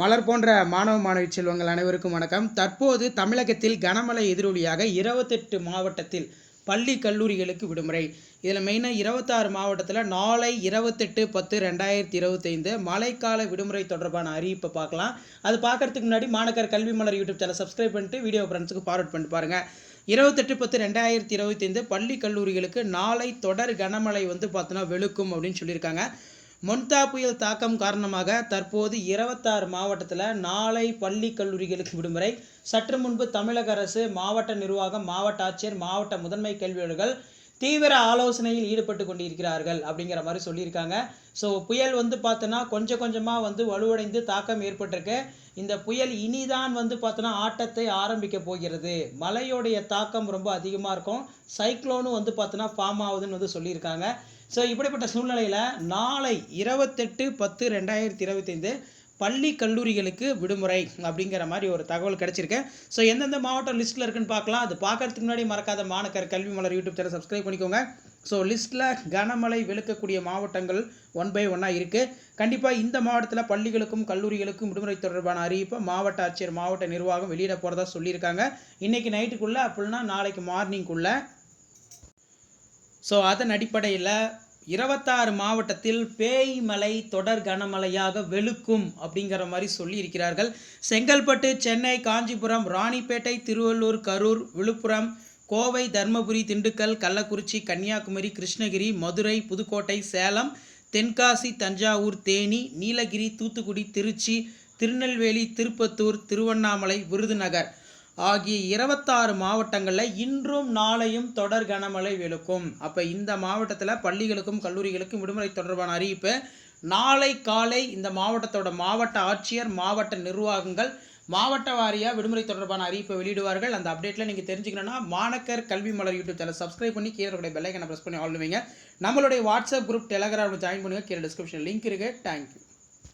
மலர் போன்ற மாணவ மாணவி செல்வங்கள் அனைவருக்கும் வணக்கம். தற்போது தமிழகத்தில் கனமழை எதிரொலியாக இருபத்தெட்டு மாவட்டத்தில் பள்ளி கல்லூரிகளுக்கு விடுமுறை. இதில் மெயினாக இருபத்தாறு மாவட்டத்தில் நாளை இருபத்தெட்டு பத்து ரெண்டாயிரத்தி இருபத்தைந்து மழைக்கால விடுமுறை தொடர்பான அறிவிப்பை பார்க்கலாம். அது பார்க்கறதுக்கு முன்னாடி Manakkar Kalvi Malar YouTube channel subscribe பண்ணிட்டு வீடியோ ஃப்ரெண்ட்ஸுக்கு ஃபார்வர்ட் பண்ணிட்டு பாருங்கள் இருபத்தெட்டு பத்து ரெண்டாயிரத்தி இருபத்தைந்து பள்ளி கல்லூரிகளுக்கு நாளை தொடர் கனமழை வந்து பார்த்தோன்னா வெளுக்கும் அப்படின்னு சொல்லியிருக்காங்க. மொன்தா புயல் தாக்கம் காரணமாக தற்போது இருபத்தாறு மாவட்டத்தில் நாளை பள்ளி கல்லூரிகளுக்கு விடுமுறை. சற்று முன்பு தமிழக அரசு மாவட்ட நிர்வாகம் மாவட்ட ஆட்சியர் மாவட்ட முதன்மை கல்வியாளர்கள் தீவிர ஆலோசனையில் ஈடுபட்டு கொண்டிருக்கிறார்கள் அப்படிங்கிற மாதிரி சொல்லியிருக்காங்க. ஸோ புயல் வந்து பார்த்தோன்னா கொஞ்சம் கொஞ்சமாக வந்து வலுவடைந்து தாக்கம் ஏற்பட்டிருக்கு. இந்த புயல் இனிதான் வந்து பார்த்தோன்னா ஆட்டத்தை ஆரம்பிக்க போகிறது. மழையோடைய தாக்கம் ரொம்ப அதிகமாக இருக்கும். சைக்ளோனும் வந்து பார்த்தோன்னா ஃபார்ம் ஆகுதுன்னு வந்து சொல்லியிருக்காங்க. ஸோ இப்படிப்பட்ட சூழ்நிலையில் நாளை இருபத்தெட்டு பத்து ரெண்டாயிரத்தி இருபத்தைந்து பள்ளி கல்லூரிகளுக்கு விடுமுறை அப்படிங்கிற மாதிரி ஒரு தகவல் கிடச்சிருக்கு. ஸோ எந்தெந்த மாவட்டம் லிஸ்ட்டில் இருக்குன்னு பார்க்கலாம். அது பார்க்கறதுக்கு முன்னாடி மறக்காத Manakkar Kalvi Malar YouTube channel subscribe பண்ணிக்கோங்க. ஸோ லிஸ்ட்டில் கனமழை விழுக்கக்கூடிய மாவட்டங்கள் ஒன் பை ஒன்னாக இருக்குது கண்டிப்பாக இந்த மாவட்டத்தில் பள்ளிகளுக்கும் கல்லூரிகளுக்கும் விடுமுறை தொடர்பான அறிவிப்பை மாவட்ட ஆட்சியர் மாவட்ட நிர்வாகம் வெளியிட போகிறதா சொல்லியிருக்காங்க. இன்றைக்கி நைட்டுக்குள்ளே அப்படின்னா நாளைக்கு மார்னிங்குள்ளே ஸோ அதன் அடிப்படையில் இருபத்தாறு மாவட்டத்தில் பேய் மலை தொடர் கனமழையாக வெளுக்கும் அப்படிங்கிற மாதிரி சொல்லியிருக்கிறார்கள். செங்கல்பட்டு சென்னை காஞ்சிபுரம் ராணிப்பேட்டை திருவள்ளூர் கரூர் விழுப்புரம் கோவை தர்மபுரி திண்டுக்கல் கள்ளக்குறிச்சி கன்னியாகுமரி கிருஷ்ணகிரி மதுரை புதுக்கோட்டை சேலம் தென்காசி தஞ்சாவூர் தேனி நீலகிரி தூத்துக்குடி திருச்சி திருநெல்வேலி திருப்பத்தூர் திருவண்ணாமலை விருதுநகர். ஆகிய இருபத்தாறு மாவட்டங்களில் இன்றும் நாளையும் தொடர் கனமழை வெளுக்கும் அப்போ இந்த மாவட்டத்தில் பள்ளிகளுக்கும் கல்லூரிகளுக்கும் விடுமுறை தொடர்பான அறிவிப்பு நாளை காலை இந்த மாவட்டத்தோட மாவட்ட ஆட்சியர் மாவட்ட நிர்வாகங்கள் மாவட்ட வாரியாக விடுமுறை தொடர்பான அறிவிப்பை வெளியிடுவார்கள். அந்த அப்டேட்டில் நீங்கள் தெரிஞ்சுக்கணும்னா மாணக்கர் Kalvi Malar YouTube channel subscribe பண்ணி கீழே பெல்லைக்கனை ப்ரெஸ் பண்ணி ஆளுவீங்க நம்மளுடைய வாட்ஸ்அப் குரூப் டெலகிராமில் ஜாயின் பண்ணுங்கள் கீழே டிஸ்கிரிப்ஷன் லிங்க் இருக்குது தேங்க்யூ